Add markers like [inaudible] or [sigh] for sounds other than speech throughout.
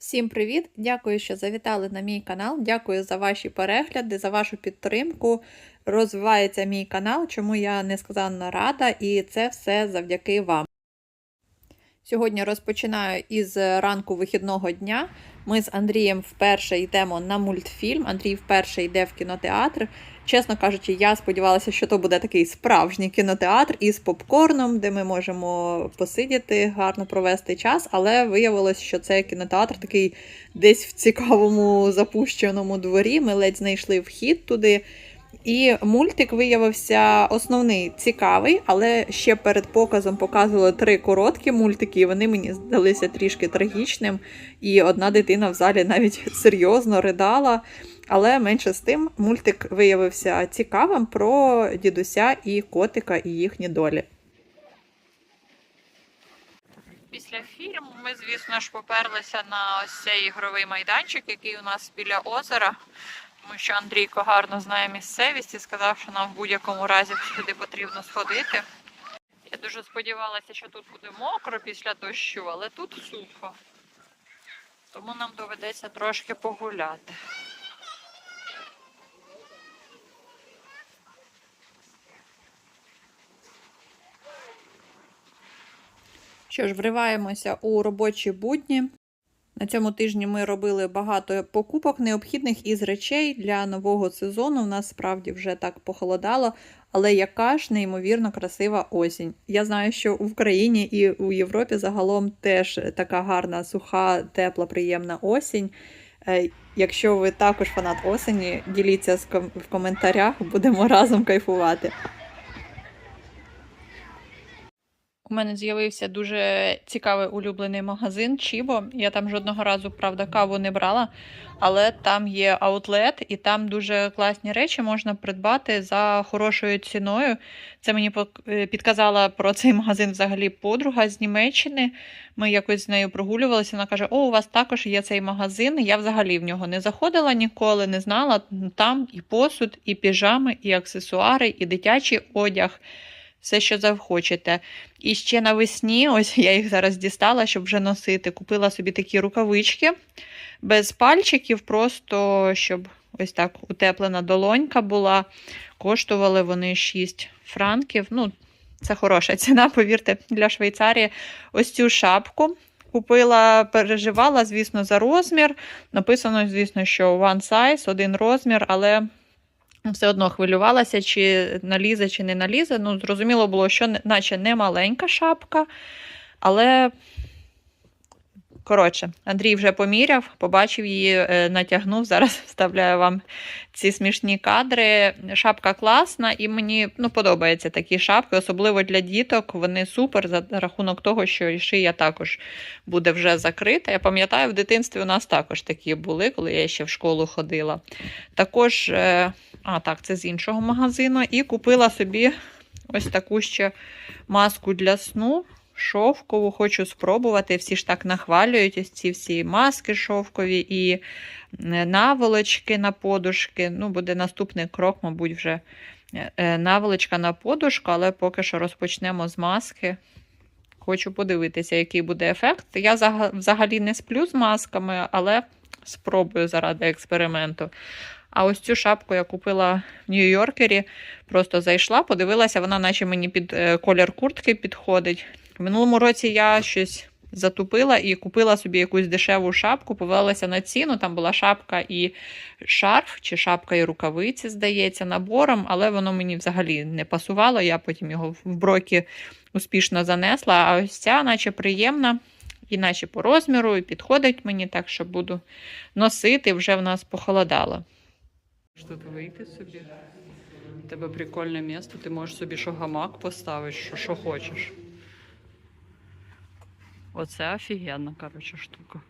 Всім привіт! Дякую, що завітали на мій канал. Дякую за ваші перегляди, за вашу підтримку. Розвивається мій канал, чому я несказанно рада, і це все завдяки вам. Сьогодні розпочинаю із ранку вихідного дня. Ми з Андрієм вперше йдемо на мультфільм. Андрій вперше йде в кінотеатр. Чесно кажучи, я сподівалася, що то буде такий справжній кінотеатр із попкорном, де ми можемо посидіти, гарно провести час, але виявилось, що це кінотеатр такий десь в цікавому запущеному дворі. Ми ледь знайшли вхід туди. І мультик виявився основний цікавий, але ще перед показом показували три короткі мультики, і вони мені здалися трішки трагічним. І одна дитина в залі навіть [laughs] серйозно ридала. Але менше з тим, мультик виявився цікавим про дідуся і котика і їхні долі. Після фільму ми, звісно ж, поперлися на ось цей ігровий майданчик, який у нас біля озера. Тому що Андрійко гарно знає місцевість і сказав, що нам в будь-якому разі сюди потрібно сходити. Я дуже сподівалася, що тут буде мокро після дощу, але тут сухо. Тому нам доведеться трошки погуляти. Що ж, вриваємося у робочі будні. На цьому тижні ми робили багато покупок необхідних із речей для нового сезону. У нас справді вже так похолодало, але яка ж неймовірно красива осінь. Я знаю, що в Україні і у Європі загалом теж така гарна, суха, тепла, приємна осінь. Е, Якщо ви також фанат осені, діліться в коментарях, будемо [laughs] разом кайфувати. У мене з'явився дуже цікавий улюблений магазин Чібо. Я там жодного разу, правда, каву не брала, але там є аутлет, і там дуже класні речі можна придбати за хорошою ціною. Це мені е, підказала про цей магазин взагалі подруга з Німеччини. Ми якось з нею прогулювалися. Вона каже: О, у вас також є цей магазин. Я взагалі в нього не заходила ніколи, не знала. Там і посуд, і піжами, і аксесуари, і дитячий одяг. Все, що захочете. І ще навесні, [laughs] ось я їх зараз дістала, щоб вже носити. Купила собі такі рукавички без пальчиків, просто щоб ось так утеплена долонька була. Коштували вони 6 франків. Ну, це хороша ціна, повірте, для Швейцарії. Ось цю шапку. Купила, переживала, звісно, за розмір. Написано, звісно, що one size, один розмір, але все одно хвилювалася, чи налізе, чи не налізе. Ну, зрозуміло було, що наче не маленька шапка, але. Коротше, Андрій вже поміряв, побачив її, е, натягнув. Зараз [laughs] вставляю вам ці смішні кадри. Шапка класна, і мені ну, подобаються такі шапки, особливо для діток. Вони супер за рахунок того, що шия також буде вже закрита. Я пам'ятаю, в дитинстві у нас також такі були, коли я ще в школу ходила. Також, е, а так, це з іншого магазину. І купила собі ось таку ще маску для сну. Шовкову хочу спробувати. Всі ж так нахвалюють ці всі маски шовкові і е, наволочки на подушки. Ну, буде наступний крок, мабуть, вже е, е, наволочка на подушку, але поки що розпочнемо з маски. Хочу подивитися, який буде ефект. Я взагалі не сплю з масками, але спробую заради експерименту. А ось цю шапку я купила в Нью-Йоркері. Просто зайшла, подивилася, вона наче мені під колір куртки підходить. В минулому році я щось затупила і купила собі якусь дешеву шапку, повелася на ціну. Там була шапка і шарф, чи шапка і рукавиці, здається, набором, але воно мені взагалі не пасувало. Я потім його в броки успішно занесла. А ось ця, наче приємна, і наче по розміру, і підходить мені так, що буду носити, вже в нас похолодало. Тут вийти собі. У тебе прикольне місто, ти можеш собі що гамак поставити, що, що хочеш. Оце офігенна, коротше, штука.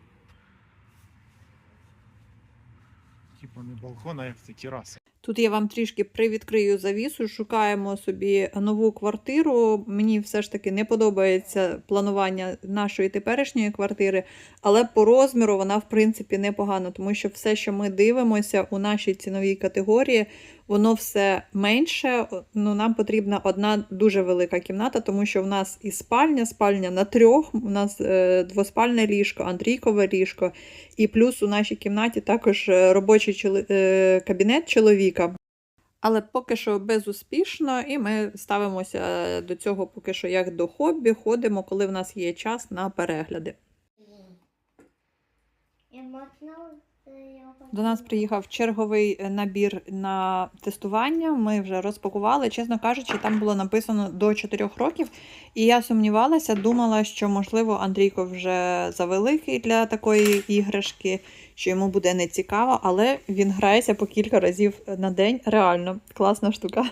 Типа не балкон, а як це тераса. Тут я вам трішки привідкрию завісу, шукаємо собі нову квартиру. Мені все ж таки не подобається планування нашої теперішньої квартири, але по розміру вона, в принципі, непогана, тому що все, що ми дивимося у нашій ціновій категорії, воно все менше. Ну, нам потрібна одна дуже велика кімната, тому що в нас і спальня, спальня на трьох, у нас е, двоспальне ліжко, Андрійкове ліжко, і плюс у нашій кімнаті також е, робочий чоло- е, кабінет чоловіка. Але поки що безуспішно, і ми ставимося до цього поки що як до хобі, ходимо, коли в нас є час на перегляди. Я. До нас приїхав черговий е, набір на тестування. Ми вже розпакували. Чесно кажучи, там було написано до 4 років. І я сумнівалася, думала, що можливо Андрійко вже завеликий для такої іграшки, що йому буде нецікаво, але він грається по кілька разів на день. Реально класна штука.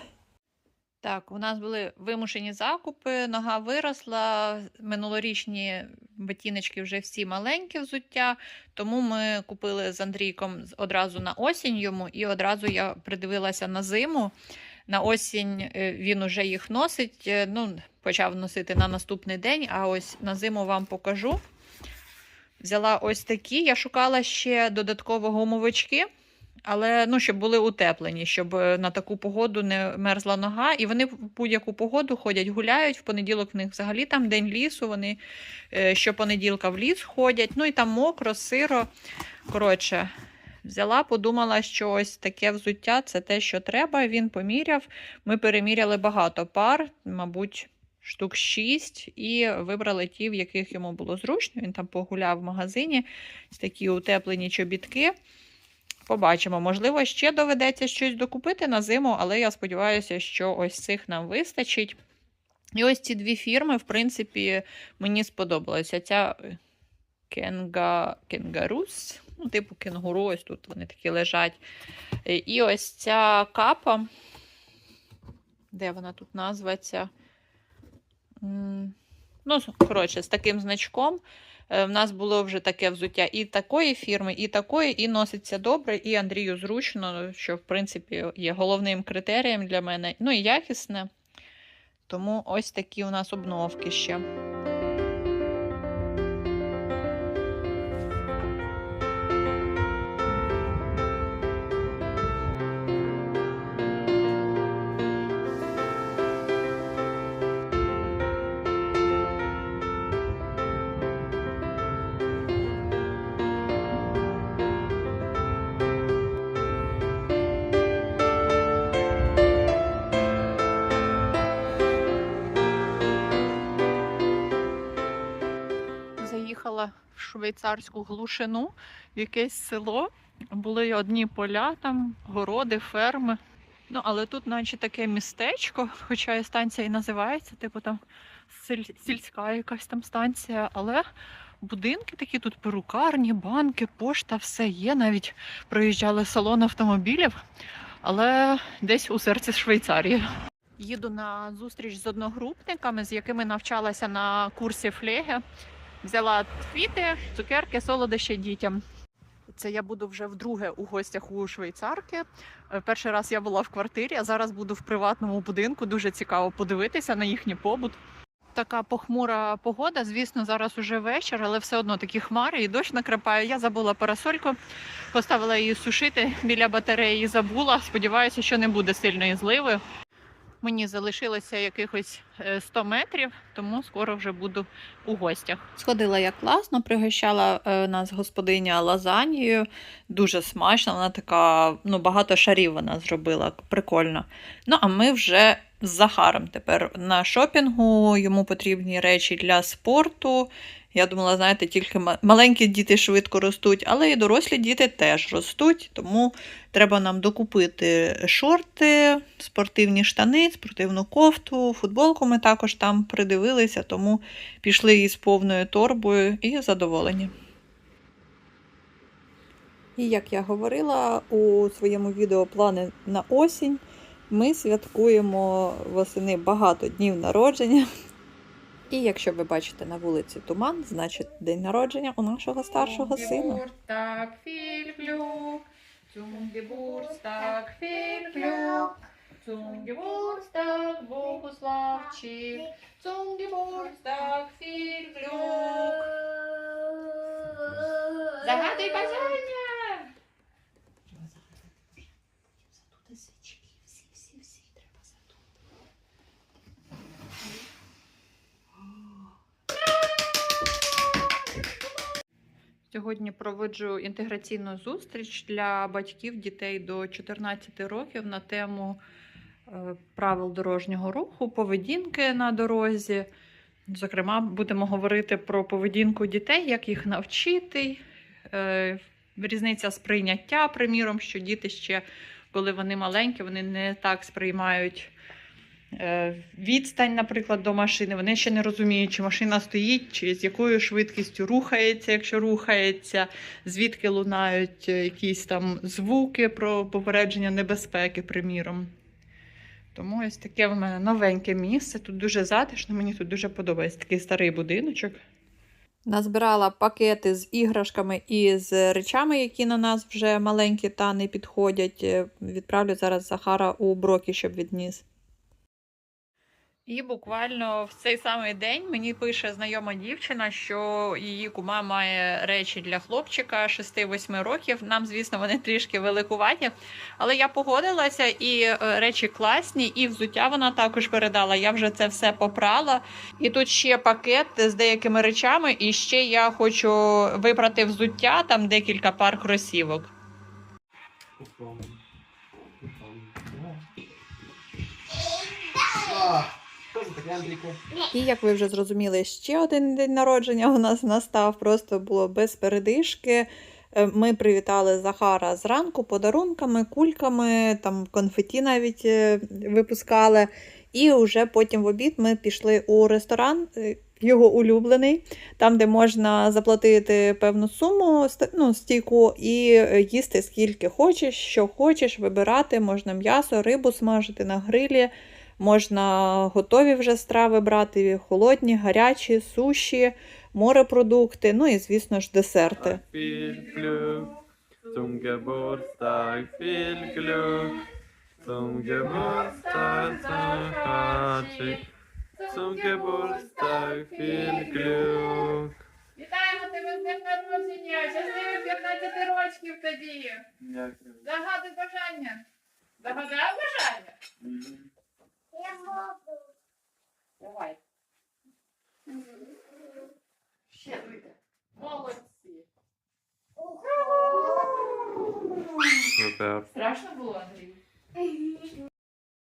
Так, у нас були вимушені закупи, нога виросла, минулорічні ботиночки вже всі маленькі взуття, тому ми купили з Андрійком одразу на осінь йому, і одразу я придивилася на зиму. На осінь е, він уже їх носить, е, ну, почав носити на наступний день, а ось на зиму вам покажу. Взяла ось такі. Я шукала ще додатково гумовички, але ну, щоб були утеплені, щоб е, на таку погоду не мерзла нога. І вони в будь-яку погоду ходять, гуляють. В понеділок в них взагалі там день лісу. Вони е, щопонеділка в ліс ходять. Ну і там мокро, сиро. Коротше, взяла, подумала, що ось таке взуття це те, що треба. Він поміряв. Ми переміряли багато пар, мабуть. Штук 6 і вибрали ті, в яких йому було зручно. Він там погуляв в магазині. Такі утеплені чобітки. Побачимо. Можливо, ще доведеться щось докупити на зиму, але я сподіваюся, що ось цих нам вистачить. І ось ці дві фірми, в принципі, мені сподобалося. Ця е, Кенга... Кенгарус, ну, типу кенгуру, ось тут вони такі лежать. Е, І ось ця капа. Де вона тут? М, Ну, коротше, з таким значком. Е, В нас було вже таке взуття і такої фірми, і такої, і носиться добре, і Андрію зручно, що, в принципі, є головним критерієм для мене. Ну і якісне. Тому ось такі у нас обновки ще. Швейцарську глушину, якесь село. Були одні поля, там, городи, ферми. Ну, але тут, наче таке містечко, хоча і станція і називається, типу там сіль- сільська якась там станція, але будинки такі тут перукарні, банки, пошта, все є. Навіть проїжджали салон автомобілів, але десь у серці Швейцарії. Їду на зустріч з одногрупниками, з якими навчалася на курсі флеги. Взяла квіти, цукерки, солодощі дітям. Це я буду вже вдруге у гостях у швейцарки. Е, Перший раз я була в квартирі, а зараз буду в приватному будинку. Дуже цікаво подивитися на їхній побут. Така похмура погода. Звісно, зараз уже вечір, але все одно такі хмари і дощ накрапає. Я забула парасольку, поставила її сушити біля батареї. Забула. Сподіваюся, що не буде сильної зливи. Мені залишилося якихось е, 100 метрів, тому скоро вже буду у гостях. Сходила я класно, пригощала е, нас господиня лазанією. Дуже смачно, вона така, ну, багато шарів вона зробила, прикольно. Ну, а ми вже з Захаром тепер на шопінгу. Йому потрібні речі для спорту. Я думала, знаєте, тільки маленькі діти швидко ростуть, але і дорослі діти теж ростуть, тому треба нам докупити шорти, спортивні штани, спортивну кофту, футболку ми також там придивилися, тому пішли із повною торбою і задоволені. І як я говорила у своєму відео плани на осінь, ми святкуємо восени багато днів народження. І якщо ви бачите на вулиці туман, значить день народження у нашого старшого сина. Так, фільглюк, цунгебурстак, фільглюк, цунгебурстак, Богуславчик, цунгебурстак, фільглюк. Загадуй бажання! Сьогодні проводжу інтеграційну зустріч для батьків дітей до 14 років на тему е, правил дорожнього руху, поведінки на дорозі. Зокрема, будемо говорити про поведінку дітей, як їх навчити, е, різниця сприйняття, приміром, що діти ще, коли вони маленькі, вони не так сприймають відстань, наприклад, до машини. Вони ще не розуміють, чи машина стоїть, чи з якою швидкістю рухається, якщо рухається, звідки лунають е, якісь там звуки про попередження небезпеки, приміром. Тому ось таке в мене новеньке місце. Тут дуже затишно, мені тут дуже подобається такий старий будиночок. Назбирала пакети з іграшками і з речами, які на нас вже маленькі та не підходять. Е, Відправлю зараз Захара у Брокі, щоб відніс. І буквально в цей самий день мені пише знайома дівчина, що її кума має речі для хлопчика 6-8 років. Нам, звісно, вони трішки великуваті, але я погодилася, і е, речі класні, і взуття вона також передала. Я вже це все попрала. І тут ще пакет з деякими речами, і ще я хочу вибрати взуття, там декілька пар кросівок. Андрійко? І як ви вже зрозуміли, ще один день народження у нас настав, просто було без передишки. Е, Ми привітали Захара зранку подарунками, кульками, там конфеті навіть е, випускали. І вже потім в обід ми пішли у ресторан, е, його улюблений, там, де можна заплатити певну суму, ну, стійку, і їсти скільки хочеш, що хочеш, вибирати. Можна м'ясо, рибу смажити на грилі. Можна готові вже страви брати, холодні, гарячі, суші, морепродукти, ну і, звісно ж, десерти. Вітаємо тебе з днем народження! Щасливих 15 років тобі! Загадуй бажання! Загадав бажання? Я можу. Давай. Ще вийде. Молодці! Super. Страшно було, Андрій?